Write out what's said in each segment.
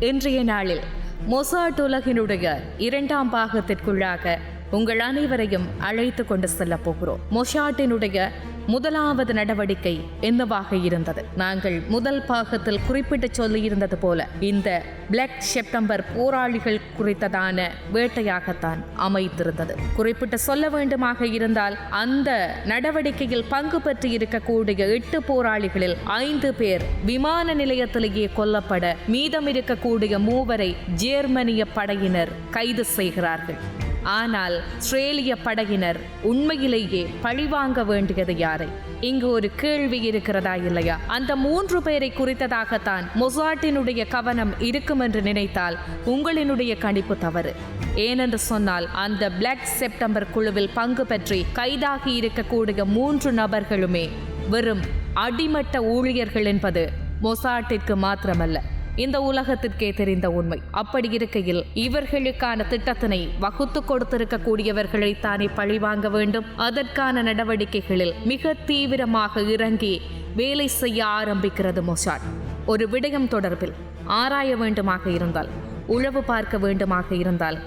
இன்றைய நாளில் மொசாட் உலகினுடைய இரண்டாம் பாகத்திற்குள்ளாக உங்கள் அனைவரையும் அழைத்து கொண்டு செல்ல போகிறோம். மொஷாட்டினுடைய முதலாவது நடவடிக்கை என்னவாக இருந்தது? நாங்கள் முதல் பாகத்தில் குறிப்பிட்டு சொல்லியிருந்தது போல இந்த பிளாக் செப்டம்பர் போராளிகள் குறித்ததான வேட்டையாகத்தான் அமைத்திருந்தது குறிப்பிட்டு சொல்ல வேண்டுமாக இருந்தால் அந்த நடவடிக்கையில் பங்கு பெற்று இருக்கக்கூடிய எட்டு போராளிகளில் ஐந்து பேர் விமான நிலையத்திலேயே கொல்லப்பட மீதம் இருக்கக்கூடிய மூவரை ஜேர்மனிய படையினர் கைது செய்கிறார்கள். ஆனால் ஆஸ்திரேலிய படையினர் உண்மையிலேயே பழிவாங்க வேண்டியது யாரை? இங்கு ஒரு கேள்வி இருக்கிறதா இல்லையா? அந்த மூன்று பேரை குறித்ததாகத்தான் மொசாட்டினுடைய கவனம் இருக்கும் என்று நினைத்தால் உங்களினுடைய கணிப்பு தவறு. ஏனென்று சொன்னால் அந்த பிளாக் செப்டம்பர் குழுவில் பங்கு பற்றி கைதாகி இருக்கக்கூடிய மூன்று நபர்களுமே வெறும் அடிமட்ட ஊழியர்கள் என்பது மொசாட்டிற்கு மாத்திரமல்ல. இந்த உலகத்திற்கே தெரிந்த உண்மை. அப்படி இருக்கையில் இவர்களுக்கான திட்டத்தினை வகுத்து கொடுத்திருக்கக்கூடியவர்களை தானே பழிவாங்க வேண்டும். அதற்கான நடவடிக்கைகளில் மிக தீவிரமாக இறங்கி வேலை செய்ய ஆரம்பிக்கிறது மொசாட். ஒரு விடயம் தொடர்பில் ஆராய வேண்டுமாக இருந்தால் உழவு பார்க்க வேண்டுமாக இருந்தால்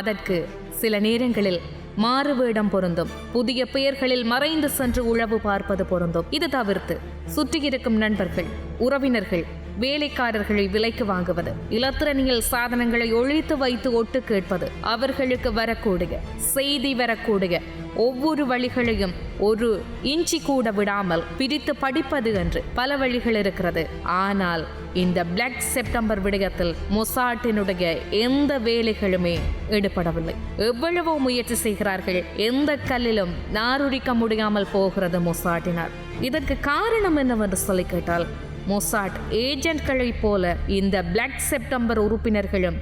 அதற்கு சில நேரங்களில் மாறுவேடம் பொருந்தும் புதிய பெயர்களில் மறைந்து சென்று உழவு பார்ப்பது பொருந்தும். இது தவிர்த்து சுற்றியிருக்கும் நண்பர்கள் உறவினர்கள் வேலைக்காரர்களை விலைக்கு வாங்குவது இலத்திரனியல் சாதனங்களை ஒழித்து வைத்து ஒட்டு கேட்பது அவர்களுக்கு வரக்கூடிய செய்தி வரக்கூடிய ஒவ்வொரு வழிகளையும் ஒரு இஞ்சி கூட விடாமல் பிரித்து படிப்பது என்று பல வழிகள் இருக்கிறது. ஆனால் இந்த பிளாக் செப்டம்பர் விடயத்தில் மொசாட்டினுடைய எந்த வேலைகளுமே ஈடுபடவில்லை. எவ்வளவோ முயற்சி செய்கிறார்கள் எந்த கல்லிலும் நாருரிக்க முடியாமல் போகிறது மொசாட்டினார். இதற்கு காரணம் என்னவென்று சொல்லி கேட்டால் மொசாட் ஏஜென்ட்களைப் போல இந்த பிளாக் செப்டம்பர் உறுப்பினர்களும்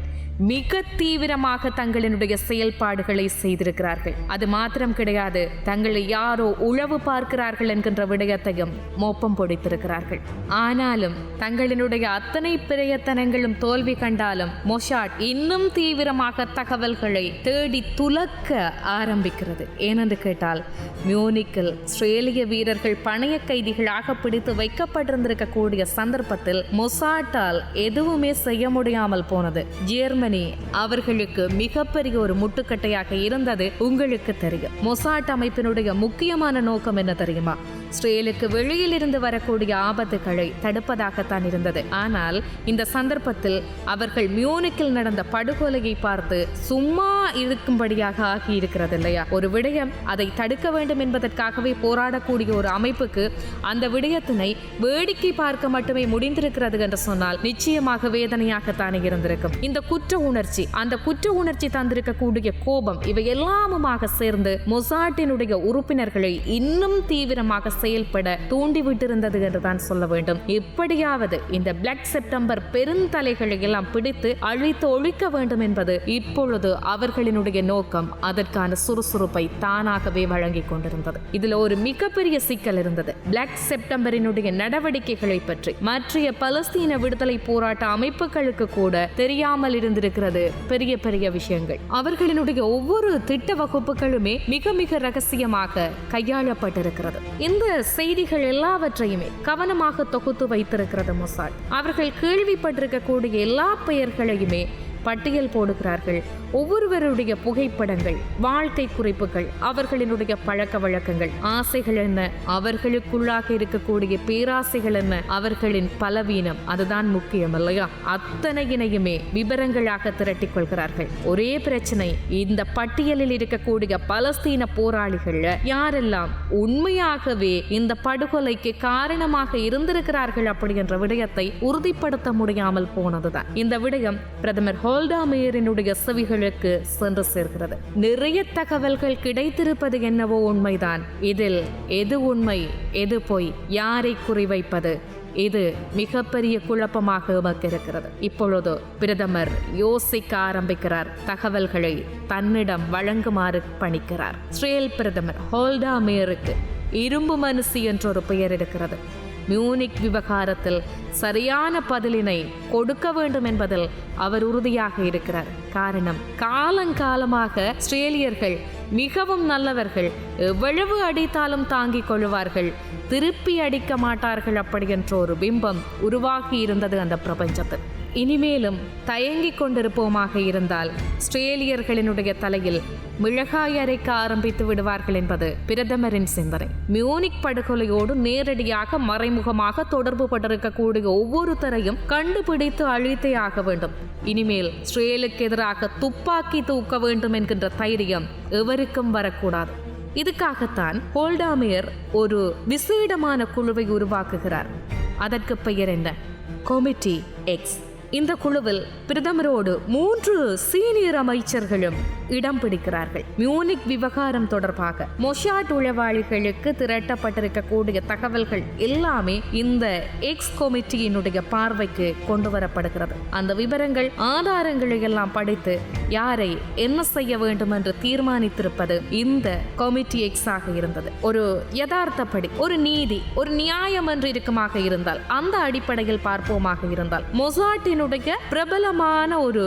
மிக தீவிரமாக தங்களினுடைய செயல்பாடுகளை செய்திருக்கிறார்கள். அது மாத்திரம் கிடையாது தங்களை யாரோ உழவு பார்க்கிறார்கள் என்கின்ற விடயத்தையும் மோப்பம் பொடித்திருக்கிறார்கள். ஆனாலும் தங்களினுடைய அத்தனை பிரயத்தனங்களும் தோல்வி கண்டாலும் மொஷாட் இன்னும் தீவிரமாக தகவல்களை தேடி துலக்க ஆரம்பிக்கிறது. ஏனென்று கேட்டால் மியூனிக்கில் ஆஸ்திரேலிய வீரர்கள் பணைய கைதிகளாக பிடித்து வைக்கப்பட்டிருந்திருக்கக்கூடிய சந்தர்ப்பத்தில் மொசாட்டால் எதுவுமே செய்ய முடியாமல் போனது. ஜேர்மன் அவர்களுக்கு மிகப்பெரிய ஒரு முட்டுக்கட்டையாக இருந்தது உங்களுக்கு தெரியும். மொசாட் அமைப்பினுடைய முக்கியமான நோக்கம் என்ன தெரியுமா? இஸ்ரேலுக்கு வெளியில் இருந்து வரக்கூடிய ஆபத்துகளை தடுப்பதாகத்தான் இருந்தது. ஆனால் இந்த சந்தர்ப்பத்தில் அவர்கள் மியூனிக்கில் நடந்த படுகொலையை பார்த்து சும்மா இருக்கும்படியாக ஆகி இருக்கிறது இல்லையா ஒரு விடயம் அதை தடுக்க வேண்டும் என்பதற்காகவே போராடக்கூடிய ஒரு அமைப்புக்கு அந்த விடயத்தினை வேடிக்கை பார்க்க மட்டுமே முடிந்திருக்கிறது என்று சொன்னால் நிச்சயமாக வேதனையாகத்தானே இருந்திருக்கும். இந்த குற்ற உணர்ச்சி அந்த குற்ற உணர்ச்சி தந்திருக்கக்கூடிய கோபம் இவை எல்லாமுமாக சேர்ந்து மொசாட்டினுடைய உறுப்பினர்களை இன்னும் தீவிரமாக செயல்பட தூண்டிவிட்டிருந்தது என்றுதான் சொல்ல வேண்டும். எப்படியாவது இந்த பிளாக் செப்டம்பர் பெருந்தலைகளை எல்லாம் பிடித்து அழித்து ஒழிக்க வேண்டும் என்பது இப்பொழுது அவர்களினுடைய நோக்கம். அதற்கான சுறுசுறுப்பை தானாகவே வழங்கிக் கொண்டிருந்தது. இதுல ஒரு மிகப்பெரிய சிக்கல் இருந்தது. பிளாக் செப்டம்பரினுடைய நடவடிக்கைகளை பற்றி. மற்றைய பலஸ்தீன விடுதலை போராட்ட அமைப்புகளுக்கு கூட தெரியாமல் இருந்திருக்கிறது பெரிய பெரிய விஷயங்கள். அவர்களினுடைய ஒவ்வொரு திட்ட வகுப்புகளுமே மிக மிக ரகசியமாக கையாளப்பட்டிருக்கிறது. இந்த செய்திகள் எல்லாவற்றையுமே கவனமாக தொகுத்து வைத்திருக்கிறது மொசாட். அவர்கள் கேள்விப்பட்டிருக்கக்கூடிய எல்லா பெயர்களையுமே பட்டியல் போடுகிறார்கள். ஒவ்வொருவருடைய புகைப்படங்கள் வாழ்க்கை குறிப்புகள் அவர்களினுடைய பழக்க வழக்கங்கள் ஆசைகள் என்ன அவர்களுக்குள்ளாக இருக்கக்கூடிய பேராசைகள் என்ன அவர்களின் பலவீனம் அதுதான் முக்கியம் இல்லையா? அத்தனையினையுமே விவரங்களாக திரட்டிக் கொள்கிறார்கள். ஒரே பிரச்சனை இந்த பட்டியலில் இருக்கக்கூடிய பலஸ்தீன போராளிகள் யாரெல்லாம் உண்மையாகவே இந்த படுகொலைக்கு காரணமாக இருந்திருக்கிறார்கள் அப்படி என்ற விடயத்தை உறுதிப்படுத்த முடியாமல் போனதுதான். இந்த விடயம் பிரதமர் ஹோ ஹோல்டாமேயரினுடைய செவிகளுக்கு சென்று சேர்கிறது. நிறைய தகவல்கள் கிடைத்திருப்பது என்னவோ உண்மைதான். இதில் எது உண்மை எது பொய் யாரை குறிவைப்பது இது மிகப்பெரிய குழப்பமாக எமக்கு இருக்கிறது இப்பொழுது பிரதமர் யோசிக்க ஆரம்பிக்கிறார். தகவல்களை தன்னிடம் வழங்குமாறு பணிக்கிறார். இஸ்ரேல் பிரதமர் ஹோல்டா மேயருக்கு இரும்பு மனுஷி என்ற ஒரு பெயர் இருக்கிறது. மியூனிக் விவகாரத்தில் சரியான பதிலினை கொடுக்க வேண்டும் என்பதில் அவர் உறுதியாக இருக்கிறார். காரணம் காலங்காலமாக ஆஸ்திரேலியர்கள் மிகவும் நல்லவர்கள் எவ்வளவு அடித்தாலும் தாங்கிக் கொள்வார்கள் திருப்பி அடிக்க மாட்டார்கள் அப்படி என்ற ஒரு பிம்பம் உருவாகி இருந்தது அந்த பிரபஞ்சத்தில். இனிமேலும் தயங்கிக் கொண்டிருப்போமாக இருந்தால் ஸ்ட்ரேலியர்களினுடைய தலையில் மிளகாய் அரைக்க ஆரம்பித்து விடுவார்கள் என்பது பிரதமரின் சிந்தனை. மியூனிக் படுகொலையோடு நேரடியாக மறைமுகமாக தொடர்பு பட்டிருக்கக்கூடிய ஒவ்வொருத்தரையும் கண்டுபிடித்து அழித்தே ஆக வேண்டும். இனிமேல் ஸ்ரேலுக்கு எதிராக துப்பாக்கி தூக்க வேண்டும் என்கின்ற தைரியம் எவருக்கும் வரக்கூடாது. இதுக்காகத்தான் ஹோல்டாமியர் ஒரு விசேடமான குழுவை உருவாக்குகிறார். அதற்கு பெயர் என்ன? கொமிட்டி எக்ஸ் இந்த குழுவில் பிரதமரோடு மூன்று சீனியர் அமைச்சர்களும் இடம் பிடிக்கிறார்கள். மியூனிக் விவகாரம் தொடர்பாக மொஷாட் உளவாளிகளுக்கு திரட்டப்பட்டிருக்கக்கூடிய தகவல்கள் எல்லாமே இந்த எக்ஸ் கொமிட்டியினுடைய பார்வைக்கு கொண்டு வரப்படுகிறது அந்த விவரங்கள் ஆதாரங்களை எல்லாம் படித்து யாரை என்ன செய்ய வேண்டும் என்று தீர்மானித்திருப்பது இந்த கொமிட்டி எக்ஸ் ஆக இருந்தது. ஒரு யதார்த்தப்படி ஒரு நீதி ஒரு நியாயம் என்று இருக்குமாக இருந்தால் அந்த அடிப்படையில் பார்ப்போமாக இருந்தால் மொசாட்டினுடைய பிரபலமான ஒரு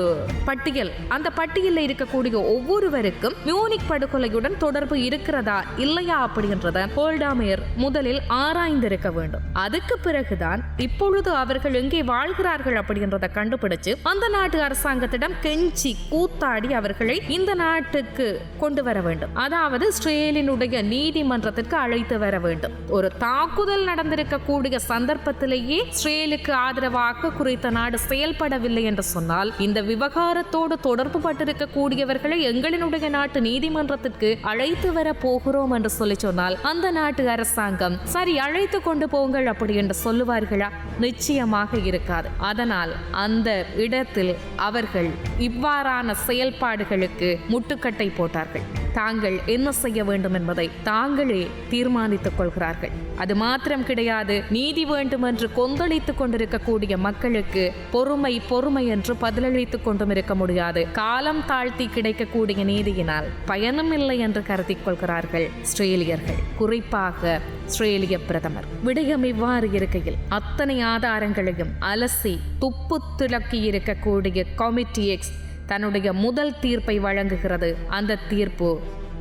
பட்டியல் அந்த பட்டியலில் இருக்கக்கூடிய ஒவ்வொருவருக்கும் மியூனிக் படுகொலையுடன் தொடர்பு இருக்கிறதா இல்லையா அப்படின்றத ஹோல்டாமேயர் முதலில் ஆராய்ந்திருக்க வேண்டும். அதுக்கு பிறகுதான் இப்பொழுது அவர்கள் எங்கே வாழ்கிறார்கள் அப்படின்றத கண்டுபிடிச்சு அந்த நாட்டு அரசாங்கத்திடம் கெஞ்சி கூத்தாடி அவர்களை இந்த நாட்டுக்கு கொண்டு வர வேண்டும். அதாவது இஸ்ரேலினுடைய நீதிமன்றத்திற்கு அழைத்து வர வேண்டும். ஒரு தாக்குதல் நடந்திருக்கக்கூடிய சந்தர்ப்பத்திலேயே இஸ்ரேலுக்கு ஆதரவாக குறித்த நாடு செயல்படவில்லை என்று சொன்னால் இந்த விவகாரத்தோடு தொடர்பு பட்டிருக்கக்கூடியவர்களை எங்களினுடைய நாட்டு நீதிமன்றத்திற்கு அழைத்து வர போகிறோம் என்று சொல்லி சொன்னால் அந்த நாட்டு அரசாங்கம் சரி அழைத்து கொண்டு போங்கள் அப்படி என்று சொல்லுவார்களா? நிச்சயமாக இருக்காது. அதனால் அந்த இடத்தில் அவர்கள் இவ்வாறான செயல்பாடுகளுக்கு முட்டுக்கட்டை போட்டார்கள். தாங்கள் என்ன செய்ய வேண்டும் என்பதை தாங்களே தீர்மானித்துக் கொள்கிறார்கள். அது மாத்திரம் கிடையாது நீதி வேண்டும் என்று கொந்தளித்துக் கொண்டிருக்கக்கூடிய மக்களுக்கு பொறுமை பொறுமை என்று பதிலளித்துக் கொண்டும் இருக்க முடியாது. காலம் தாழ்த்தி கிடைக்கக்கூடிய நீதியினால் பயனும் இல்லை என்று கருதி கொள்கிறார்கள் ஸ்ரேலியர்கள். குறிப்பாக ஸ்ரேலிய பிரதமர். விடயம் இவ்வாறு இருக்கையில் அத்தனை ஆதாரங்களையும் அலசி துப்பு துலக்கி இருக்கக்கூடிய கமிட்டி எக்ஸ் தன்னுடைய முதல் தீர்ப்பை வழங்குகிறது. அந்த தீர்ப்பு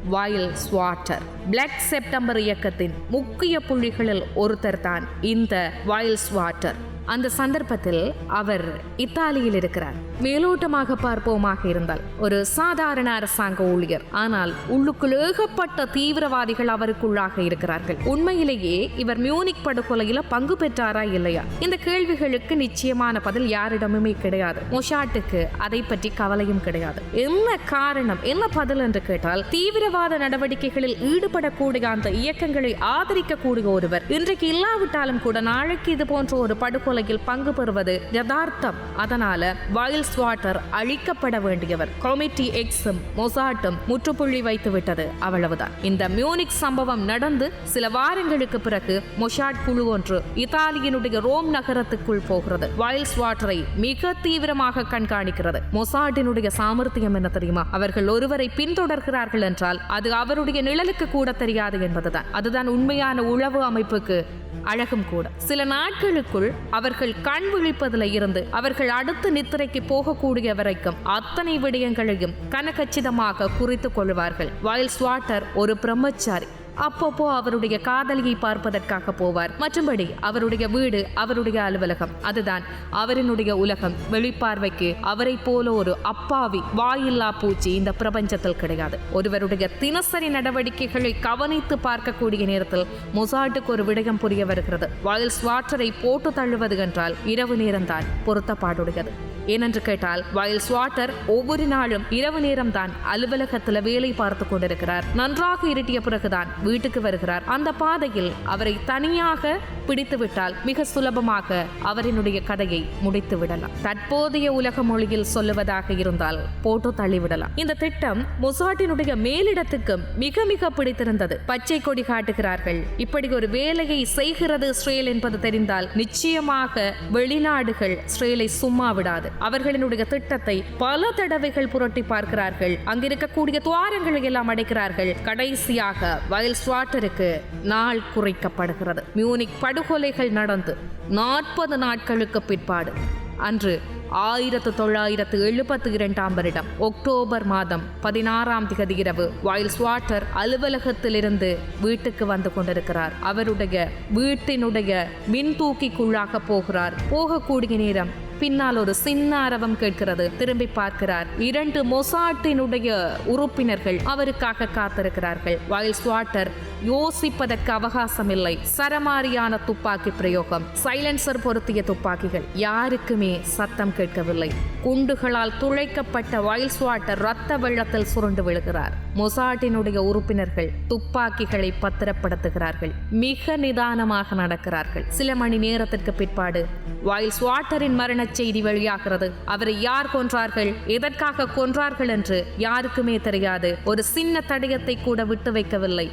வாயில் ஸ்வாட்டர் பிளாக் செப்டம்பர் இயக்கத்தின் முக்கிய புள்ளிகளில் ஒருத்தர் தான் இந்த வாயில் ஸ்வாட்டர் அந்த சந்தர்ப்பத்தில் அவர் இத்தாலியில் இருக்கிறார். மேலோட்டமாக பார்ப்போமாக இருந்தால் ஒரு சாதாரண அரசாங்க ஊழியர். ஆனால் உள்ளுக்குள் ஏகப்பட்ட தீவிரவாதிகள் அவருக்குள்ளாக இருக்கிறார்கள். உண்மையிலேயே இவர் மியூனிக் படுகொலையில பங்கு பெற்றாரா இல்லையா? இந்த கேள்விகளுக்கு நிச்சயமான பதில் யாரிடமுமே கிடையாது. மொஷாட்டுக்கு அதை பற்றி கவலையும் கிடையாது. என்ன காரணம் என்ன பதில் என்று கேட்டால் தீவிரவாத நடவடிக்கைகளில் ஈடுபடக்கூடிய அந்த இயக்கங்களை ஆதரிக்கக்கூடிய ஒருவர் இன்றைக்கு இல்லாவிட்டாலும் கூட நாளைக்கு இது போன்ற ஒரு படுகொலை படுகொலையில் பங்கு பெறுவது யதார்த்தம். அதனால வைல்ஸ் வாட்டர் அழிக்கப்பட வேண்டியவர். கொமிட்டி எக்ஸும் மொசாட்டும் முற்றுப்புள்ளி வைத்து விட்டது. அவ்வளவுதான். இந்த மியூனிக் சம்பவம் நடந்து சில வாரங்களுக்கு பிறகு மொஷாட் குழு ஒன்று இத்தாலியினுடைய ரோம் நகரத்துக்குள் போகிறது. வைல்ஸ் வாட்டரை மிக தீவிரமாக கண்காணிக்கிறது. மொசாட்டினுடைய சாமர்த்தியம் என்ன தெரியுமா? அவர்கள் ஒருவரை பின்தொடர்கிறார்கள் என்றால் அது அவருடைய நிழலுக்கு கூட தெரியாது என்பதுதான். அதுதான் உண்மையான உளவு அமைப்புக்கு அழகும் கூட. சில நாட்களுக்குள் அவர் அவர்கள் கண் விழிப்பதில் இருந்து அவர்கள் அடுத்த நித்திரைக்கு போகக்கூடிய வரைக்கும் அத்தனை விடயங்களையும் கனகச்சிதமாக குறித்துக் கொள்வார்கள். வயல்ஸ் வாட்டர் ஒரு பிரம்மச்சாரி அப்பப்போ அவருடைய காதலியை பார்ப்பதற்காக போவார். மற்றும்படி அவருடைய வீடு அவருடைய அலுவலகம். அதுதான் அவரினுடைய உலகம். வெளிப்பார்வைக்கு அவரை போல ஒரு அப்பாவி வாயில்லா பூச்சி இந்த பிரபஞ்சத்தில் கிடையாது. ஒருவருடைய தினசரி நடவடிக்கைகளை கவனித்து பார்க்கக்கூடிய நேரத்தில் மொசாட்டுக்கு ஒரு விடயம் புரிய வருகிறது. வாயில் ஸ்வாட்டரை போட்டு தள்ளுவது என்றால் இரவு நேரம்தான் பொருத்தப்பாடுடையது. ஏனென்று கேட்டால் வயல் ஸ்வாட்டர் ஒவ்வொரு நாளும் இரவு நேரம்தான் அலுவலகத்துல வேலை பார்த்து கொண்டிருக்கிறார். நன்றாக இருட்டிய பிறகுதான் வீட்டுக்கு வருகிறார். அந்த பாதையில் அவரை தனியாக பிடித்துவிட்டால் மிக சுலபமாக அவரினுடைய கதையை முடித்து விடலாம். தற்போதைய உலக மொழியில் சொல்லுவதாக இருந்தால் போட்டோ தள்ளிவிடலாம். இந்த திட்டம் மொசாட்டினுடைய மேலிடத்துக்கும் மிக மிக பிடித்திருந்தது. பச்சை கொடி காட்டுகிறார்கள். இப்படி ஒரு வேலையை செய்கிறது ஸ்ரேல் என்பது தெரிந்தால் நிச்சயமாக வெளிநாடுகள் ஸ்ரேலை சும்மா விடாது. அவர்களினுடைய திட்டத்தை பல தடவைகள் புரட்டி பார்க்கிறார்கள். அங்கிருக்கக்கூடிய துவாரங்களை எல்லாம் அடைக்கிறார்கள். கடைசியாக வயல் ஸ்வாட்டருக்கு நாள் குறைக்கப்படுகிறது. மியூனிக் படுகொலைகள் நடந்து நாற்பது நாட்களுக்கு பிற்பாடு. அன்று ஆயிரத்து தொள்ளாயிரத்து எழுபத்தி இரண்டாம் வருடம் ஒக்டோபர் மாதம் பதினாறாம் திகதி இரவு வைல்ஸ் வாட்டர் அலுவலகத்திலிருந்து வீட்டுக்கு வந்து கொண்டிருக்கிறார். அவருடைய வீட்டினுடைய மின் தூக்கிக்குள்ளாக போகிறார். போகக்கூடிய நேரம் பின்னால் ஒரு சின்ன அரவம் கேட்கிறது. திரும்பி பார்க்கிறார். இரண்டு மொசாட்டினுடைய உறுப்பினர்கள் அவருக்காக காத்திருக்கிறார்கள். வயல் ஸ்வாட்டர் யோசிப்பதற்கு அவகாசம் இல்லை சரமாரியான துப்பாக்கி பிரயோகம். சைலன்சர் பொருத்திய துப்பாக்கிகள். யாருக்குமே சத்தம் கேட்கவில்லை. குண்டுகளால் துளைக்கப்பட்ட வைல் வாட்டர் ரத்த வெள்ளத்தில் சுருண்டு விழுகிறார். மொசாட்டினுடைய உறுப்பினர்கள் துப்பாக்கிகளை பத்திரப்படுத்துகிறார்கள். மிக நிதானமாக நடக்கிறார்கள். சில மணி நேரத்திற்கு பிற்பாடு வைல்ஸ் வாட்டரின் மரணச் செய்தி வெளியாகிறது. அவரை யார் கொன்றார்கள்? எதற்காக கொன்றார்கள் என்று யாருக்குமே தெரியாது. ஒரு சின்ன தடயத்தை கூட விட்டு வைக்கவில்லை.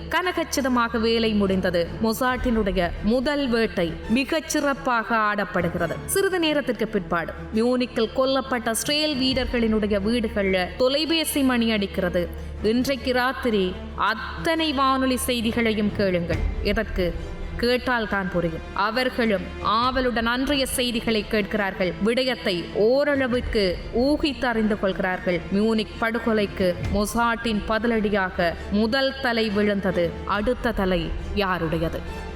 கனகச்சிதமாக வேலை முடிந்தது. மொசாட்டினுடைய முதல் வேட்டை மிகச் சிறப்பாக ஆடப்படுகிறது. சிறிது நேரத்திற்கு பிற்பாடு மியூனிக்கில் கொல்லப்பட்ட ஸ்ரேல் வீரர்களினுடைய வீடுகளில் தொலைபேசி மணி அடிக்கிறது. இன்றைக்கு ராத்திரி அத்தனை வானொலி செய்திகளையும் கேளுங்கள். எதற்கு? கேட்டால் தான் புரியும். அவர்களும் ஆவலுடன் அன்றைய செய்திகளை கேட்கிறார்கள். விடயத்தை ஓரளவிற்கு ஊகித்து அறிந்து கொள்கிறார்கள். மியூனிக் படுகொலைக்கு மொசாட்டின் பதிலடியாக முதல் தலை விழுந்தது. அடுத்த தலை யாருடையது?